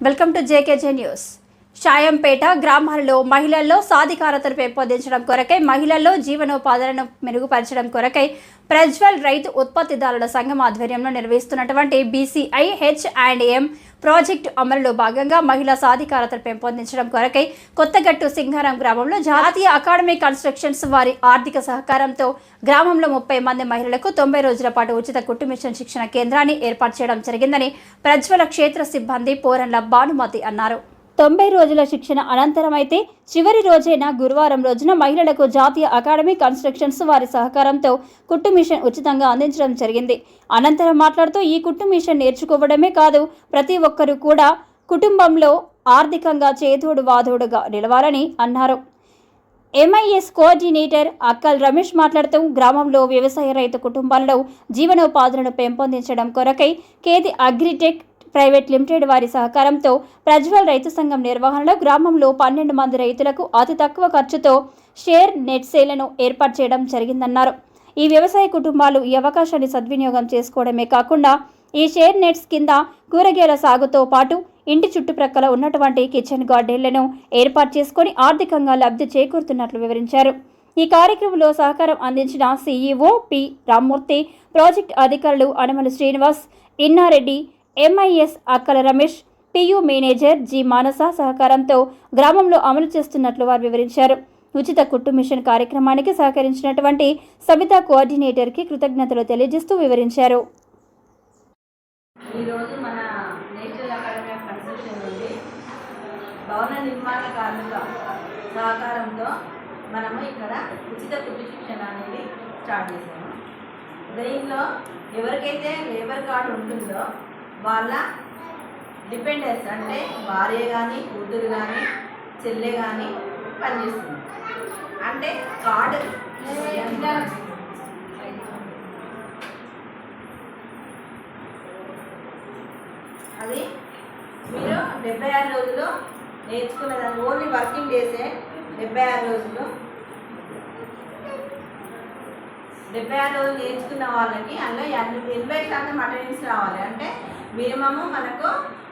Welcome to JKJ news. Shayampet గ్రామాలలో మహిళల్లో సాధికారతను పెంపొందించడం కొరకై మహిళల్లో జీవనోపాధులను మెరుగుపరచడం కొరకై ప్రజ్వల్ రైతు ఉత్పత్తిదారుల సంఘం ఆధ్వర్యంలో నిర్వహిస్తున్నటువంటి BCI H and M project అమలులో భాగంగా మహిళా సాధికారతను పెంపొందించడం కొరకై కొత్తగట్టు సింగారం గ్రామంలో జాతీయ అకాడమీ కన్స్ట్రక్షన్స్ వారి ఆర్థిక సహకారంతో గ్రామంలో ముప్పై మంది మహిళలకు తొంభై రోజుల పాటు ఉచిత కుట్టు మిషన్ శిక్షణ కేంద్రాన్ని ఏర్పాటు చేయడం జరిగిందని ప్రజ్వల క్షేత్ర సిబ్బంది పోరన్ల భానుమతి అన్నారు. తొంభై రోజుల శిక్షణ అనంతరం అయితే చివరి రోజైన గురువారం రోజున మహిళలకు జాతీయ అకాడమీ కన్స్ట్రక్షన్స్ వారి సహకారంతో కుట్టు మిషన్ ఉచితంగా అందించడం జరిగింది. అనంతరం మాట్లాడుతూ ఈ కుట్టు మిషన్ నేర్చుకోవడమే కాదు ప్రతి ఒక్కరూ కూడా కుటుంబంలో ఆర్థికంగా చేదోడు వాదోడుగా నిలవాలని అన్నారు. ఎంఐఎస్ కోఆర్డినేటర్ అక్కల్ రమేష్ మాట్లాడుతూ గ్రామంలో వ్యవసాయ రైతు కుటుంబాల్లో జీవనోపాధులను పెంపొందించడం కొరకై కేది అగ్రిటెక్ ప్రైవేట్ లిమిటెడ్ వారి సహకారంతో ప్రజ్వల్ రైతు సంఘం నిర్వహణలో గ్రామంలో పన్నెండు మంది రైతులకు అతి తక్కువ ఖర్చుతో షేర్ నెట్ సేలను ఏర్పాటు చేయడం జరిగిందన్నారు. ఈ వ్యవసాయ కుటుంబాలు ఈ అవకాశాన్ని సద్వినియోగం చేసుకోవడమే కాకుండా ఈ షేర్ నెట్స్ కింద కూరగాయల సాగుతో పాటు ఇంటి చుట్టుప్రక్కల ఉన్నటువంటి కిచెన్ గార్డెన్లను ఏర్పాటు చేసుకొని ఆర్థికంగా లబ్ధి చేకూరుతున్నట్లు వివరించారు. ఈ కార్యక్రమంలో సహకారం అందించిన సీఈఓ పి రామ్మూర్తి ప్రాజెక్ట్ అధికారులు అనమల Srinivas Innareddy MIS Akkala Ramesh PU manager G Manasa సహకారంతో గ్రామంలో అమలు చేస్తున్నట్లు వారు వివరించారు. ఉచిత కుట్టు మిషన్ కార్యక్రమానికి సహకరించినటువంటి సబిత కోఆర్డినేటర్కి కృతజ్ఞతలు తెలియజేస్తూ వివరించారు. ఈరోజు మన నేషనల్ అకాడమీ ఆఫ్ కన్స్ట్రక్షన్ నుండి భవన నిర్మాణ కార్మిక సహకారంతో మనము ఇక్కడ ఉచిత కుట్టు శిక్షణ అనేది స్టార్ట్ చేసాము దీనిలో ఎవరికైతే లేబర్ కార్డు ఉంటుందో వాళ్ళ డిపెండెన్స్ అంటే భార్య కానీ కూతురు కానీ చెల్లె కానీ పనిచేస్తుంది. అంటే కార్డు అది మీరు డెబ్బై ఆరు రోజులు నేర్చుకున్నదాన్ని ఓన్లీ వర్కింగ్ డేసే డెబ్బై ఆరు రోజులు డెబ్బై ఆరు రోజులు నేర్చుకున్న వాళ్ళకి అందులో ఎన్- ఎనభై శాతం అటెండెన్స్ రావాలి. అంటే మినిమము మనకు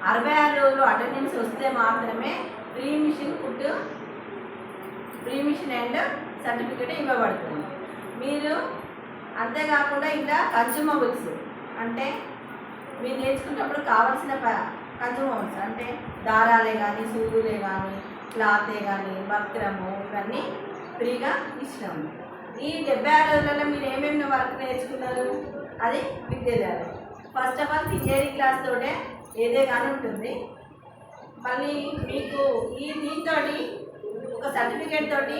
అరవై ఆరు రోజులు అటెండెన్స్ వస్తే మాత్రమే permission food permission and certificate ఇవ్వబడుతుంది. మీరు అంతేకాకుండా ఇలా కన్జ్యూమబుల్స్ అంటే మీరు నేర్చుకున్నప్పుడు కావాల్సిన కన్జ్యూమబుల్స్ అంటే దారాలే కానీ సూదులే కానీ క్లాతే కానీ వస్త్రము ఇవన్నీ ఫ్రీగా ఇచ్చినాము. ఈ డెబ్బై ఆరు రోజులలో మీరు ఏమేమి వర్క్ నేర్చుకున్నారు? అది మీకు first of all theory class తోటే ఏదే కానీ ఉంటుంది. మళ్ళీ మీకు ఈ దీంతో ఒక సర్టిఫికేట్ తోటి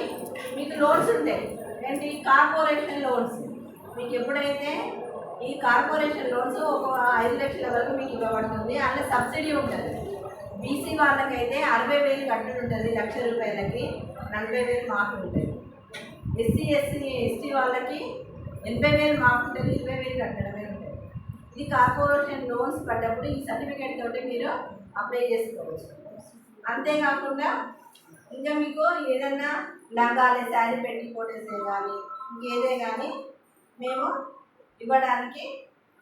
మీకు లోన్స్ ఉంటాయి. ఏంటి? కార్పొరేషన్ లోన్స్ మీకు ఎప్పుడైతే ఈ కార్పొరేషన్ లోన్స్ ఒక ఐదు లక్షల వరకు మీకు ఇవ్వబడుతుంది అందులో సబ్సిడీ ఉంటుంది. బీసీ వాళ్ళకైతే అరవై వేలు కట్టుడు ఉంటుంది లక్ష రూపాయలకి. నలభై వేలు మాకు ఉంటుంది. ఎస్సీ ఎస్సీ ఎస్టీ వాళ్ళకి ఎనభై వేలు మాకు ఉంటుంది ఇరవై వేలు కట్టడం ఇది కార్పొరేషన్ లోన్స్ పడ్డప్పుడు ఈ సర్టిఫికేట్ తోటి మీరు అప్లై చేసుకోవచ్చు. అంతేకాకుండా ఇంకా మీకు ఏదైనా లంగాలే శారీ పెట్టి కోటేసే కానీ ఇంకేదే కానీ మేము ఇవ్వడానికి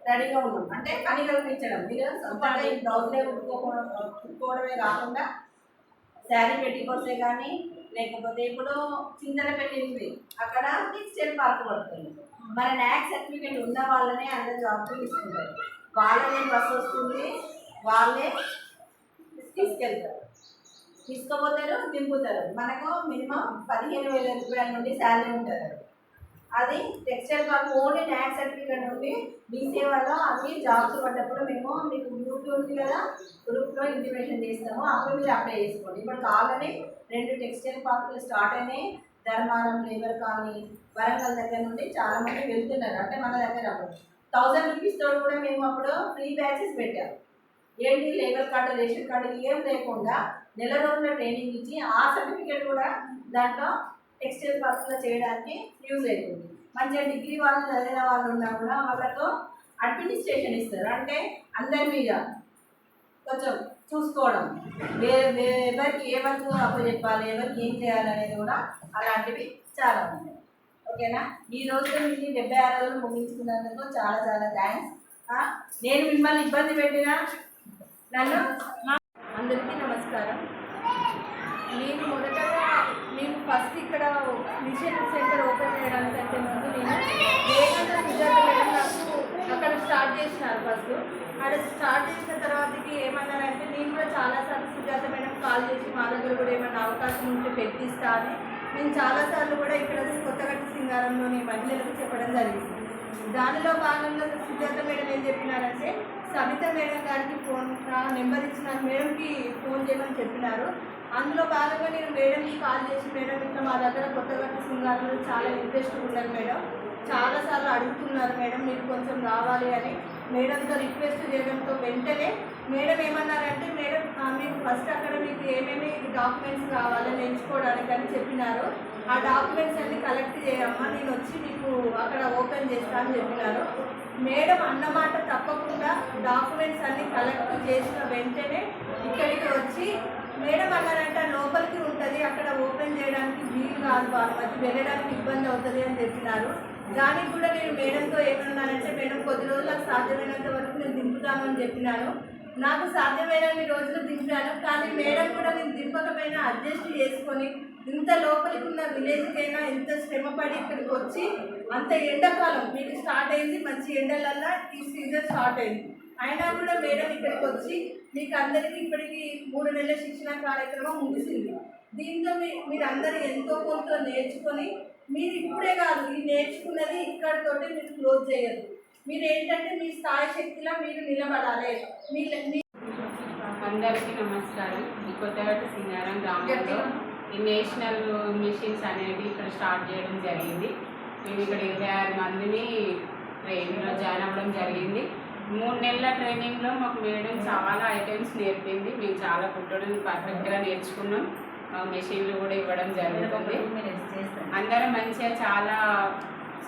రెడీగా ఉన్నాం. అంటే పని కల్పించడం. మీరు సొంతంగా ఈ బ్లౌజ్లే కుట్టుకోవడం కుట్టుకోవడమే కాకుండా శారీ పెట్టికొస్తే కానీ లేకపోతే ఇప్పుడు చింతల పెట్టింది. అక్కడ టెక్స్టైల్ పార్క్ పడుతుంది. మన న్యాక్ సర్టిఫికేట్ ఉన్న వాళ్ళనే అందరు జాబ్ తీసుకుంటారు. వాళ్ళనే బస్సు వస్తుంది వాళ్ళే తీసుకెళ్తారు. తీసుకుపోతారు దింపుతారు. మనకు మినిమం పదిహేను వేల రూపాయల నుండి శాలరీ ఉంటుంది. అది textile park only tax certificate ఉంది. మీ సేవలో అవి జాబ్స్ పడ్డప్పుడు మేము మీకు గ్రూప్ ఉంది కదా గ్రూప్లో ఇంటిమేషన్ చేస్తాము. అప్పుడు మీరు అప్లై చేసుకోండి. ఇప్పుడు కావాలని రెండు టెక్స్టైల్ పార్కులు స్టార్ట్ అయినాయి. ధర్మారం లేబర్ కాలనీ వరంగల్ దగ్గర నుండి చాలా మంది వెళ్తున్నారు. అంటే మన దగ్గర థౌజండ్ రూపీస్ తోడు కూడా మేము అప్పుడు ఫ్రీ బ్యాచెస్ పెట్టాము ఏంటి? లేబర్ కార్డు రేషన్ కార్డు ఏం లేకుండా నెల రోజుల ట్రైనింగ్ ఇచ్చి ఆ సర్టిఫికేట్ కూడా దాంట్లో టెక్స్టైల్ పార్క్లో చేయడానికి యూజ్ అవుతుంది. మంచిగా డిగ్రీ వాళ్ళు చదివిన వాళ్ళు ఉన్నా కూడా వాళ్ళతో అడ్మినిస్ట్రేషన్ ఇస్తారు. అంటే అందరి మీద కొంచెం చూసుకోవడం. వేరే వేరే ఎవరికి ఏ వర్క్ అప్పచెప్పాలి ఎవరికి ఏం చేయాలి అనేది కూడా అలాంటివి చాలా ఉన్నాయి ఓకేనా? ఈ రోజు మీరు డెబ్బై ఆరు రోజులు ముగించుకున్నందుకు చాలా చాలా థ్యాంక్స్. నేను మిమ్మల్ని ఇబ్బంది పెట్టినా నన్ను అందరికీ నమస్కారం. నేను మొదట ఫస్ట్ ఇక్కడ మిషన్ సెంటర్ ఓపెన్ చేయడానికంటే ముందు నేను వేగంగా సుజాత మేడం నాకు అక్కడ స్టార్ట్ చేసినారు ఫస్ట్. అక్కడ స్టార్ట్ చేసిన తర్వాతకి ఏమన్నారంటే నేను కూడా చాలాసార్లు సుజాత మేడం కాల్ చేసి మా దగ్గర కూడా ఏమైనా అవకాశం ఉంటే పెట్టిస్తా అని. నేను చాలాసార్లు కూడా ఇక్కడ కొత్తగట్టి సింగారంలోని మహిళలకు చెప్పడం జరిగింది. దానిలో భాగంగా సుజాత మేడం ఏం చెప్పినారంటే సబిత మేడం గారికి ఫోన్ నా నెంబర్ ఇచ్చిన మేడంకి ఫోన్ చేయమని చెప్పినారు. అందులో భాగంగా నేను మేడంకి కాల్ చేసి మేడం ఇట్లా మా దగ్గర కొత్తగట్టు సింగారంలో చాలా ఇంట్రెస్ట్ ఉన్నారు మేడం. చాలాసార్లు అడుగుతున్నారు మేడం మీరు కొంచెం రావాలి అని. మేడంతో రిక్వెస్ట్ చేయడంతో వెంటనే మేడం ఏమన్నారంటే మేడం మీకు ఫస్ట్ అక్కడ మీకు ఏమేమి డాక్యుమెంట్స్ కావాలి నేర్చుకోవడానికి అని చెప్పినారు. ఆ డాక్యుమెంట్స్ అన్ని కలెక్ట్ చేయమ్మా నేను వచ్చి మీకు అక్కడ ఓపెన్ చేస్తా అని చెప్పినారు. మేడం అన్నమాట తప్పకుండా డాక్యుమెంట్స్ అన్ని కలెక్ట్ చేసిన వెంటనే ఇక్కడికి వచ్చి మేడం అన్నారంట లోపలికి ఉంటుంది అక్కడ ఓపెన్ చేయడానికి వీలు కాదు భానుమతి వెళ్ళడానికి ఇబ్బంది అవుతుంది అని చెప్పినారు. దానికి కూడా నేను మేడంతో ఏమన్నానంటే మేడం కొద్ది రోజులకు సాధ్యమైనంత వరకు నేను దింపుతామని చెప్పినాను నాకు సాధ్యమైనన్ని రోజులు దింపాను కానీ మేడం కూడా నేను దింపకపోయినా అడ్జస్ట్ చేసుకొని ఇంత లోపలికి ఉన్న విలేజ్కైనా ఇంత శ్రమపడి ఇక్కడికి వచ్చి అంత ఎండాకాలం మీకు స్టార్ట్ అయింది మంచి ఎండలల్లా ఈ సీజన్ స్టార్ట్ అయింది. అయినా కూడా మేడం ఇక్కడికి వచ్చి మీకు అందరికీ ఇప్పటికి మూడు నెలల శిక్షణ కార్యక్రమం ముగిసింది. దీంతో మీ మీరందరూ ఎంతో కొంత నేర్చుకొని మీరు ఇప్పుడే కాదు ఈ నేర్చుకున్నది ఇక్కడితోటి మీరు క్లోజ్ చేయరు మీరు ఏంటంటే మీ స్థాయి శక్తిలో మీరు నిలబడాలి. మీ అందరికీ నమస్కారం. ఈ కొత్తగట్టు సింగారం గ్రామంలో ఈ నేషనల్ మిషన్స్ అనేది ఇక్కడ స్టార్ట్ చేయడం జరిగింది. మేము ఇక్కడ ఇరవై ఆరు మందిని ట్రైనింగ్లో జాయిన్ అవ్వడం జరిగింది. మూడు నెలల ట్రైనింగ్లో మాకు మేడం చాలా ఐటమ్స్ నేర్పింది. మేము చాలా కుట్టడం పర్ఫెక్ట్గా నేర్చుకున్నాం. మెషిన్లు కూడా ఇవ్వడం జరుగుతుంది. అందరం మంచిగా చాలా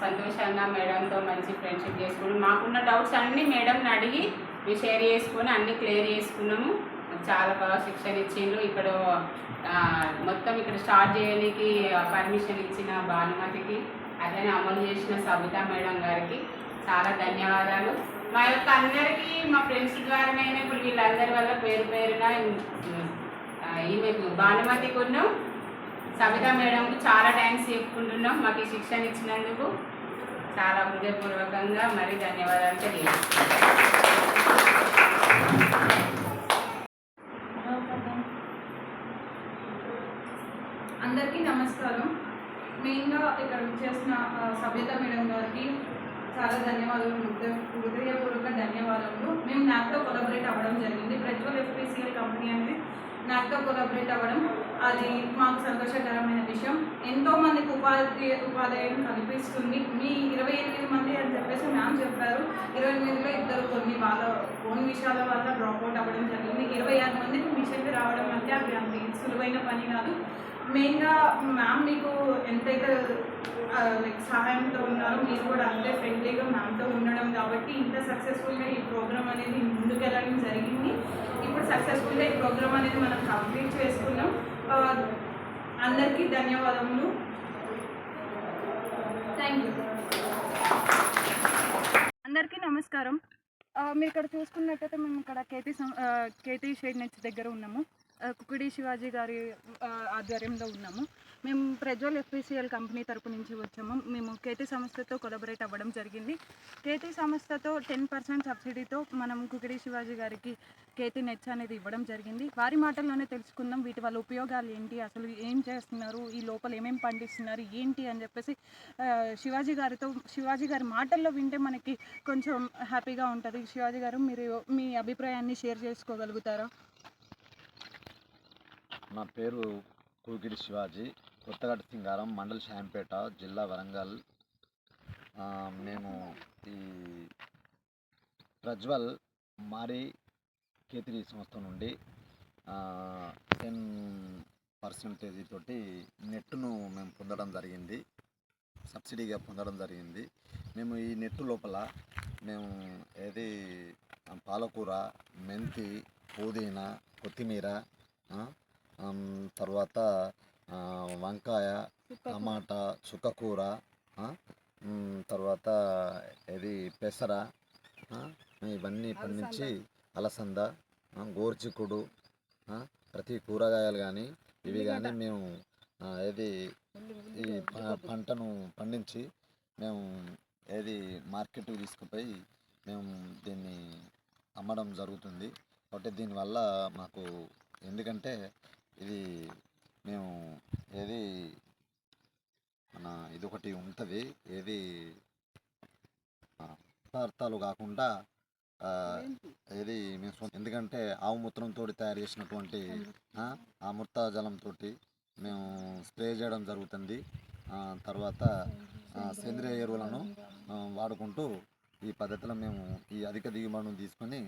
సంతోషంగా మేడంతో మంచి ఫ్రెండ్షిప్ చేసుకున్నాం. మాకున్న డౌట్స్ అన్నీ మేడంని అడిగి మేము షేర్ చేసుకొని అన్నీ క్లియర్ చేసుకున్నాము. చాలా బాగా శిక్షణ ఇచ్చిండ్రు. ఇక్కడ మొత్తం ఇక్కడ స్టార్ట్ చేయడానికి పర్మిషన్ ఇచ్చిన భానుమతికి అట్లనే అమలు చేసిన సబితా మేడం గారికి చాలా ధన్యవాదాలు. మా యొక్క అందరికీ మా ఫ్రెండ్స్ ద్వారానైనా ఇప్పుడు వీళ్ళందరి వల్ల పేరు పేరున ఈమెకు భానుమతి భానుమతికి ఉన్నాం సబితా మేడంకు చాలా థ్యాంక్స్ చెప్పుకుంటున్నాం మాకు ఈ శిక్షణ ఇచ్చినందుకు. చాలా హృదయపూర్వకంగా మరి ధన్యవాదాలు తెలియజేస్తున్నాం. అందరికీ నమస్కారం. మెయిన్గా ఇక్కడ చేసిన సభ్యత మేడం గారికి చాలా ధన్యవాదాలు. హృదయపూర్వక ధన్యవాదాలు. మేము నాక్తో కొలాబరేట్ అవ్వడం జరిగింది. ప్రజ్వల్ ఎఫ్పిసిఎల్ కంపెనీ అనేది నాక్తో కొలాబరేట్ అవ్వడం అది మాకు సంతోషకరమైన విషయం. ఎంతో మందికి ఉపాధి ఉపాధ్యాయులు కల్పిస్తుంది. మీ ఇరవై ఎనిమిది మంది అని చెప్పేసి మ్యామ్ చెప్పారు. ఇరవై ఎనిమిదిలో ఇద్దరు కొన్ని వాళ్ళ ఓన్ విషయాల వల్ల డ్రాప్ అవుట్ అవ్వడం జరిగింది. ఇరవై ఆరు మందికి మిషన్కి రావడం అంటే అది అంత సులువైన పని కాదు. మెయిన్గా మ్యామ్ మీకు ఎంతైతే లైక్ సహాయంతో ఉన్నారో మీరు కూడా అంతే ఫ్రెండ్లీగా మ్యామ్తో ఉండడం కాబట్టి ఇంత సక్సెస్ఫుల్గా ఈ ప్రోగ్రామ్ అనేది ముందుకెళ్ళడం జరిగింది. ఇప్పుడు సక్సెస్ఫుల్గా ఈ ప్రోగ్రామ్ అనేది మనం కంప్లీట్ చేసుకున్నాం. అందరికీ ధన్యవాదములు. Thank you. అందరికీ నమస్కారం. మీరు ఇక్కడ చూసుకున్నట్టయితే మేము ఇక్కడ కేటీ సం కేటీ షేడ్ నెట్స్ దగ్గర ఉన్నాము. కుకుడి శివాజీ గారి ఆధ్వర్యంలో ఉన్నాము. మేము ప్రజ్వల్ ఎఫ్పిసిఎల్ కంపెనీ తరపు నుంచి వచ్చాము. మేము కేటీ సంస్థతో కొలబరేట్ అవ్వడం జరిగింది. కేటీ సంస్థతో టెన్ పర్సెంట్ సబ్సిడీతో మనం కుకిడి శివాజీ గారికి కేటీ నెట్స్ అనేది ఇవ్వడం జరిగింది. వారి మాటల్లోనే తెలుసుకుందాం. వీటి వల్ల ఉపయోగాలు ఏంటి? అసలు ఏం చేస్తున్నారు? ఈ లోపల ఏమేమి పండిస్తున్నారు? ఏంటి అని చెప్పేసి శివాజీ గారితో శివాజీ గారి మాటల్లో వింటే మనకి కొంచెం హ్యాపీగా ఉంటుంది. శివాజీ గారు మీరు మీ అభిప్రాయాన్ని షేర్ చేసుకోగలుగుతారా? నా పేరు కూకిడి శివాజీ కొత్తగడ్డ సింగారం మండల్ శాంపేట జిల్లా వరంగల్. మేము ఈ ప్రజ్వల్ మారి కేతిరి సంస్థ నుండి టెన్ పర్సెంటేజీ తోటి నెట్టును మేము పొందడం జరిగింది. సబ్సిడీగా పొందడం జరిగింది. మేము ఈ నెట్టు లోపల మేము ఏది పాలకూర మెంతి పుదీనా కొత్తిమీర తర్వాత వంకాయ టమాటా చుక్కకూర తర్వాత ఇది పెసర ఇవన్నీ పండించి అలసంద ఆ, ప్రతి కూరగాయలు కానీ ఇవి కానీ మేము ఏది ఈ పంటను పండించి మేము ఏది మార్కెట్కి తీసుకుపోయి మేము దీన్ని అమ్మడం జరుగుతుంది. కాబట్టి దీనివల్ల మాకు ఎందుకంటే ఇది మేము ఏది మన ఇది ఒకటి ఉంటుంది. ఏది పదార్థాలు కాకుండా ఏది మేము ఎందుకంటే ఆవు మూత్రంతో తయారు చేసినటువంటి మూత్ర జలంతో మేము స్ప్రే చేయడం జరుగుతుంది. తర్వాత సేంద్రియ ఎరువులను వాడుకుంటూ ఈ పద్ధతిలో మేము ఈ అధిక దిగుబడిని తీసుకొని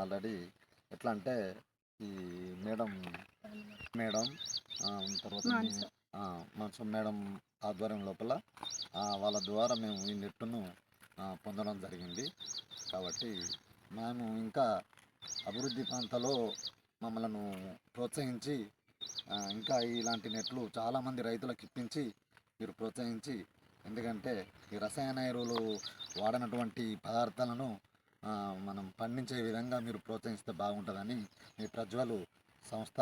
ఆల్రెడీ ఎట్లా అంటే ఈ మేడం మేడం తర్వాత మాన్స. మేడం ఆధ్వర్యం లోపల వాళ్ళ ద్వారా మేము ఈ నెట్టును పొందడం జరిగింది కాబట్టి మేము ఇంకా అభివృద్ధి ప్రాంతాల్లో మమ్మల్ని ప్రోత్సహించి ఇంకా ఇలాంటి నెట్లు చాలామంది రైతులకు ఇప్పించి మీరు ప్రోత్సహించి ఎందుకంటే ఈ రసాయన ఎరువులు వాడనటువంటి పదార్థాలను మనం పండించే విధంగా మీరు ప్రోత్సహిస్తే బాగుంటుందని మీ ప్రజ్వలు సంస్థ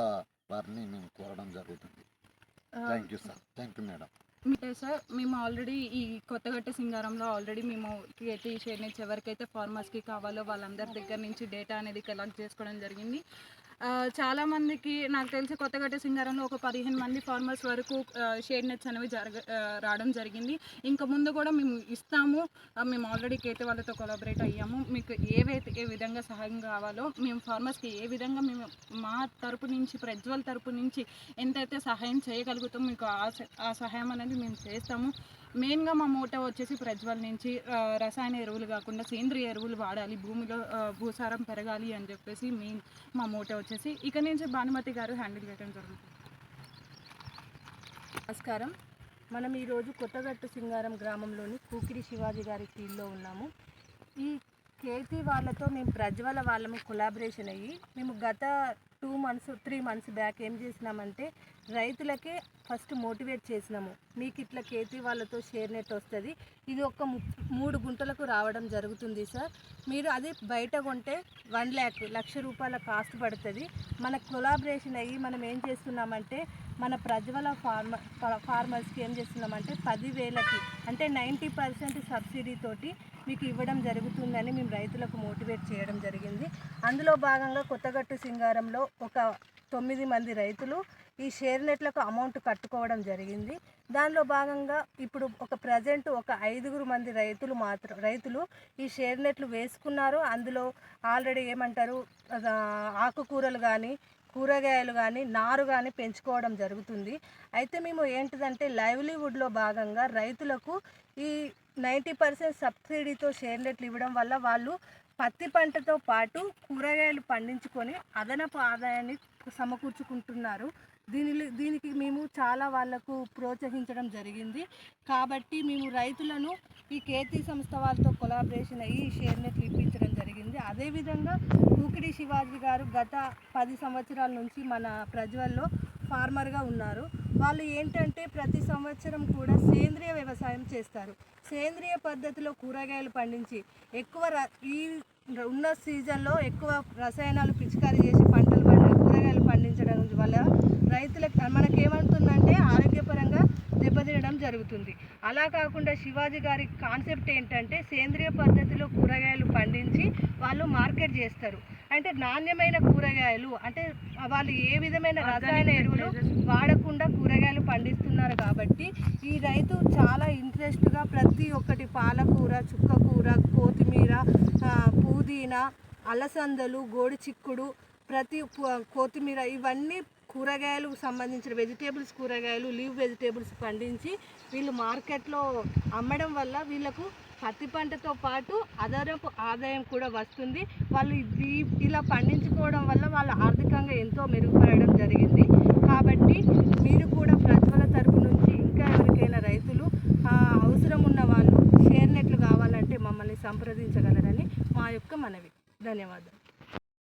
వారిని మేము కోరడం జరుగుతుంది. Thank you sir thank you madam అంటే సార్ మేము ఆల్రెడీ ఈ కొత్తగట్ట సింగారంలో ఆల్రెడీ మేము కేటీ షేడ్ నుంచి ఎవరికైతే ఫార్మర్స్కి కావాలో వాళ్ళందరి దగ్గర నుంచి డేటా అనేది కలెక్ట్ చేసుకోవడం జరిగింది. చాలామందికి చాలా మందికి నాకు తెలిసి కొత్తగట్ట సింగారంలో ఒక పదిహేను మంది ఫార్మర్స్ వరకు షేడ్ నెట్స్ అనేవి జరగ రావడం జరిగింది. ఇంకా ముందు కూడా మేము ఇస్తాము. మేము ఆల్రెడీ కేతే వాళ్ళతో కొలాబరేట్ అయ్యాము. మీకు ఏవైతే ఏ విధంగా సహాయం కావాలో మేము ఫార్మర్స్కి ఏ విధంగా మేము మా తరపు నుంచి ప్రజ్వల్ తరపు నుంచి ఎంతైతే సహాయం చేయగలుగుతాం మీకు ఆ ఆ సహాయం అనేది మేము చేస్తాము. మెయిన్గా మా మోటో వచ్చేసి ప్రజ్వల్ నుంచి రసాయన ఎరువులు కాకుండా సేంద్రియ ఎరువులు వాడాలి భూమిలో భూసారం పెరగాలి అని చెప్పేసి మెయిన్ మా మోటో వచ్చేసి. ఇక నుంచి భానుమతి గారు హ్యాండిల్ చేయడం జరుగుతుంది. నమస్కారం. మనం ఈరోజు కొత్తగట్టు సింగారం గ్రామంలోని కూకిరి శివాజీ గారి ఫీల్డ్లో ఉన్నాము. ఈ కేతి వాళ్ళతో మేము ప్రజ్వల వాళ్ళము కొలాబరేషన్ అయ్యి మేము గత two months three months back ఏం చేసినామంటే రైతులకే ఫస్ట్ మోటివేట్ చేసినాము. మీకు ఇట్లా కేతి వాళ్ళతో షేర్ నెట్ వస్తుంది. ఇది ఒక ము- మూడు గుంటలకు రావడం జరుగుతుంది సార్. మీరు అది బయట కొంటే వన్ ల్యాక్ లక్ష రూపాయల కాస్ట్ పడుతుంది. మన కొలాబరేషన్ అయ్యి మనం ఏం చేస్తున్నామంటే మన ప్రజ్వల ఫార్మ ఫార్మర్స్కి ఏం చేస్తున్నామంటే పదివేలకి అంటే నైంటీ పర్సెంట్ సబ్సిడీతోటి మీకు ఇవ్వడం జరుగుతుందని మేము రైతులకు మోటివేట్ చేయడం జరిగింది. అందులో భాగంగా కొత్తగట్టు సింగారంలో ఒక తొమ్మిది మంది రైతులు ఈ షేర్ నెట్లకు అమౌంట్ కట్టుకోవడం జరిగింది. దానిలో భాగంగా ఇప్పుడు ఒక ప్రజెంట్ ఒక ఐదుగురు మంది రైతులు మాత్రం రైతులు ఈ షేర్ నెట్లు వేసుకున్నారు. అందులో ఆల్రెడీ ఏమంటారు ఆకుకూరలు కానీ కూరగాయలు కానీ నారు కానీ పెంచుకోవడం జరుగుతుంది. అయితే మేము ఏంటిదంటే లైవ్లీవుడ్లో భాగంగా రైతులకు ఈ నైంటీ పర్సెంట్ సబ్సిడీతో షేర్ నెట్లు ఇవ్వడం వల్ల వాళ్ళు పత్తి పంటతో పాటు కూరగాయలు పండించుకొని అదనపు ఆదాయాన్ని సమకూర్చుకుంటున్నారు. దీని దీనికి మేము చాలా వాళ్ళకు ప్రోత్సహించడం జరిగింది. కాబట్టి మేము రైతులను ఈ కేతీ సంస్థ వాళ్ళతో కొలాబరేషన్ అయ్యి ఈ షేర్ ఇప్పించడం జరిగింది. అదేవిధంగా కూకిడి శివాజీ గారు గత పది సంవత్సరాల నుంచి మన ప్రజ్వల్లో ఫార్మర్గా ఉన్నారు. వాళ్ళు ఏంటంటే ప్రతి సంవత్సరం కూడా సేంద్రియ వ్యవసాయం చేస్తారు. సేంద్రియ పద్ధతిలో కూరగాయలు పండించి ఎక్కువ ర- ఈ ఉన్న సీజన్లో ఎక్కువ రసాయనాలు పిచికారీ చేసి పంటలు పండి కూరగాయలు పండించడం వల్ల రైతులకు మనకేమవుతుందంటే ఆరోగ్యపరంగా దెబ్బతినడం జరుగుతుంది. అలా కాకుండా శివాజీ గారి కాన్సెప్ట్ ఏంటంటే సేంద్రియ పద్ధతిలో కూరగాయలు పండించి వాళ్ళు మార్కెట్ చేస్తారు. అంటే నాణ్యమైన కూరగాయలు అంటే వాళ్ళు ఏ విధమైన రసాయన ఎరువులు వాడకుండా కూరగాయలు పండిస్తున్నారు కాబట్టి ఈ రైతు చాలా ఇంట్రెస్ట్గా ప్రతి ఒక్కటి పాలకూర చుక్కకూర కొత్తిమీర పుదీనా అలసందలు గోడి చిక్కుడు ప్రతి కొత్తిమీర ఇవన్నీ కూరగాయలకు సంబంధించిన వెజిటేబుల్స్ కూరగాయలు లీవ్ వెజిటేబుల్స్ పండించి వీళ్ళు మార్కెట్లో అమ్మడం వల్ల వీళ్ళకు పత్తి పంటతో పాటు అదనపు ఆదాయం కూడా వస్తుంది. వాళ్ళు ఇలా పండించుకోవడం వల్ల వాళ్ళు ఆర్థికంగా ఎంతో మెరుగుపడడం జరిగింది. కాబట్టి మీరు కూడా ప్రజ్వల తరపు నుంచి ఇంకా ఎవరికైనా రైతులు అవసరం ఉన్న వాళ్ళు షేర్ నెట్లు కావాలంటే మమ్మల్ని సంప్రదించగలరని మా యొక్క మనవి. ధన్యవాదాలు.